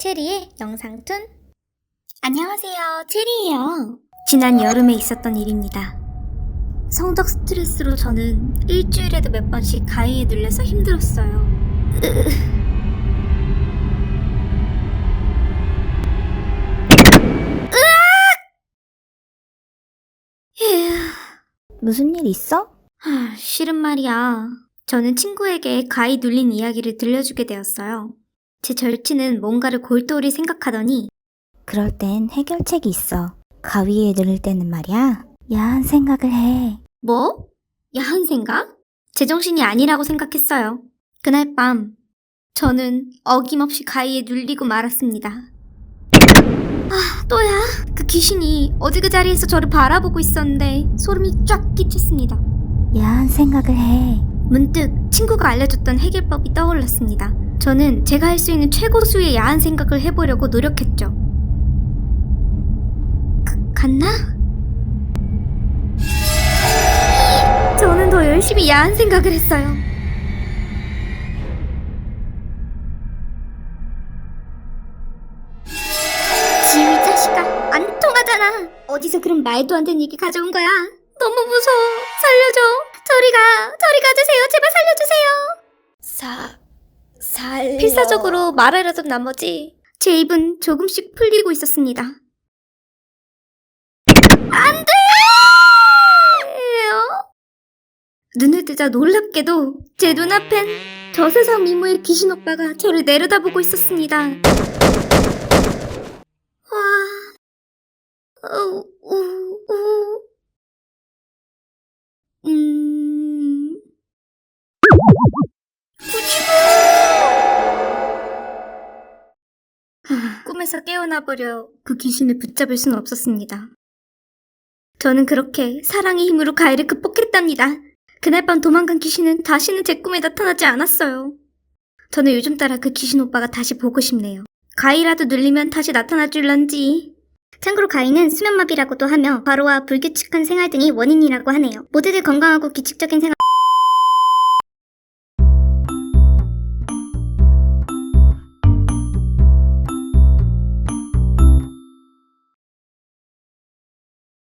체리의 영상툰. 안녕하세요. 체리예요. 지난 여름에 있었던 일입니다. 성적 스트레스로 저는 일주일에도 몇 번씩 가위에 눌려서 힘들었어요. 무슨 일 있어? 하, 실은 말이야. 저는 친구에게 가위 눌린 이야기를 들려주게 되었어요. 제 절친은 뭔가를 골똘히 생각하더니 그럴 땐 해결책이 있어. 가위에 누를 때는 말이야. 야한 생각을 해. 뭐? 야한 생각? 제정신이 아니라고 생각했어요. 그날 밤 저는 어김없이 가위에 눌리고 말았습니다. 아, 또야. 그 귀신이 어제 그 자리에서 저를 바라보고 있었는데 소름이 쫙 끼쳤습니다. 야한 생각을 해. 문득 친구가 알려줬던 해결법이 떠올랐습니다. 저는 제가 할 수 있는 최고수의 야한 생각을 해보려고 노력했죠. 가- 갔나? 저는 더 열심히 야한 생각을 했어요. 지휘 자식아, 안 통하잖아. 어디서 그런 말도 안 되는 얘기 가져온 거야? 너무 무서워. 살려줘. 저리 가. 저리 가주세요. 제발 살려주세요. 사, 살. 필사적으로 말하려던 나머지 제 입은 조금씩 풀리고 있었습니다. 안 돼! 눈을 뜨자 놀랍게도 제 눈앞엔 저 세상 미모의 귀신 오빠가 저를 내려다보고 있었습니다. 와, 우, 우, 우. 음, 꿈에서 깨어나버려 그 귀신을 붙잡을 수는 없었습니다. 저는 그렇게 사랑의 힘으로 가해를 극복했답니다. 그날 밤 도망간 귀신은 다시는 제 꿈에 나타나지 않았어요. 저는 요즘 따라 그 귀신 오빠가 다시 보고 싶네요. 가위라도 눌리면 다시 나타날 줄런지. 참고로 가위는 수면마비라고도 하며 과로와 불규칙한 생활 등이 원인이라고 하네요. 모두들 건강하고 규칙적인 생활